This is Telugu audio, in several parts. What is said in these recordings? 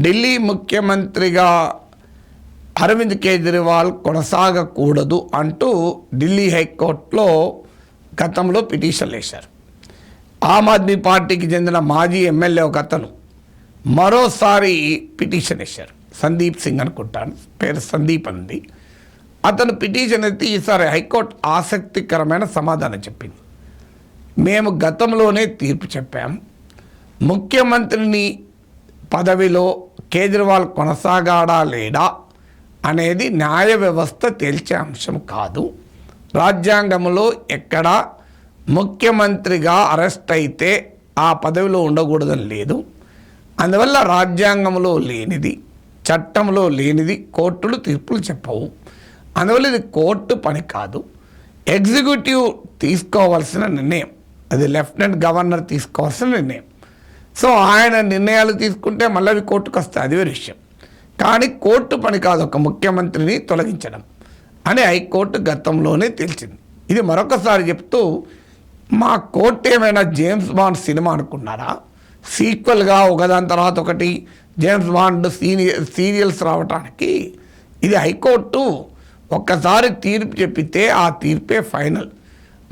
ఢిల్లీ ముఖ్యమంత్రిగా అరవింద్ కేజ్రీవాల్ కొనసాగకూడదు అంటూ ఢిల్లీ హైకోర్టులో గతంలో పిటిషన్లు వేశారు. ఆమ్ ఆద్మీ పార్టీకి చెందిన మాజీ ఎమ్మెల్యే ఒక అతను మరోసారి పిటిషన్ వేశారు. సందీప్ సింగ్ అనుకుంటాను పేరు సందీప్ అంది. అతను పిటిషన్ ఎత్తి ఈసారి హైకోర్టు ఆసక్తికరమైన సమాధానం చెప్పింది. మేము గతంలోనే తీర్పు చెప్పాం. ముఖ్యమంత్రిని పదవిలో కేజ్రీవాల్ కొనసాగాడా లేడా అనేది న్యాయ వ్యవస్థ తేల్చే అంశం కాదు. రాజ్యాంగంలో ఎక్కడ ముఖ్యమంత్రిగా అరెస్ట్ అయితే ఆ పదవిలో ఉండకూడదని లేదు. అందువల్ల రాజ్యాంగంలో లేనిది చట్టంలో లేనిది కోర్టులు తీర్పులు చెప్పవు. అందువల్ల ఇది కోర్టు పని కాదు. ఎగ్జిక్యూటివ్ తీసుకోవాల్సిన నిర్ణయం అది లెఫ్టినెంట్ గవర్నర్ తీసుకోవాల్సిన నిర్ణయం. సో ఆయన నిర్ణయాలు తీసుకుంటే మళ్ళీ అవి కోర్టుకు వస్తాయి. అది వేరే విషయం. కానీ కోర్టు పని కాదు ఒక ముఖ్యమంత్రిని తొలగించడం అని హైకోర్టు గతంలోనే తేల్చింది ఇది మరొకసారి చెప్తూ మా కోర్టు ఏమైనా జేమ్స్ బాండ్ సినిమా అనుకున్నారా? సీక్వెల్గా ఒకదాని తర్వాత ఒకటి జేమ్స్ బాండ్ సీనియర్ సీరియల్స్ రావటానికి? ఇది హైకోర్టు ఒక్కసారి తీర్పు చెప్పితే ఆ తీర్పే ఫైనల్.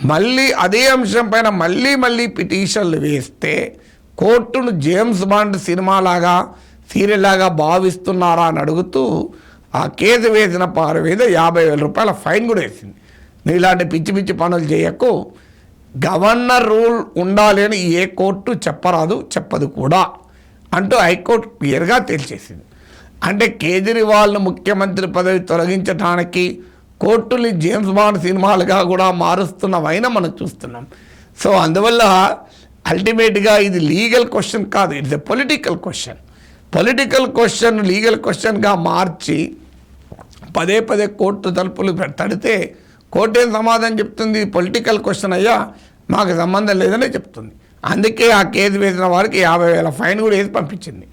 మళ్ళీ అదే అంశం పైన మళ్ళీ మళ్ళీ పిటిషన్లు వేస్తే కోర్టును జేమ్స్ బాండ్ సినిమాలాగా సీరియల్లాగా భావిస్తున్నారా అని అడుగుతూ ఆ కేసు వేసిన పారు మీద యాభై వేల రూపాయల ఫైన్ కూడా వేసింది. నువ్వు ఇలాంటి పిచ్చి పిచ్చి పనులు చేయకు. గవర్నర్ రూల్ ఉండాలి అని ఏ కోర్టు చెప్పరాదు చెప్పదు కూడా అంటూ హైకోర్టు క్లియర్గా తేల్చేసింది. అంటే కేజ్రీవాల్ను ముఖ్యమంత్రి పదవి తొలగించడానికి కోర్టుని జేమ్స్ బాండ్ సినిమాలుగా కూడా మారుస్తున్నవైనా మనం చూస్తున్నాం. సో అందువల్ల అల్టిమేట్గా ఇది లీగల్ క్వశ్చన్ కాదు it's a political question. Political question legal క్వశ్చన్గా మార్చి పదే పదే కోర్టు తలుపులు తడితే కోర్టు ఏం సమాధానం చెప్తుంది? పొలిటికల్ క్వశ్చన్ అయ్యా మాకు సంబంధం లేదనే చెప్తుంది. అందుకే ఆ కేసు వేసిన వారికి యాభై వేల ఫైన్ కూడా వేసి పంపించింది.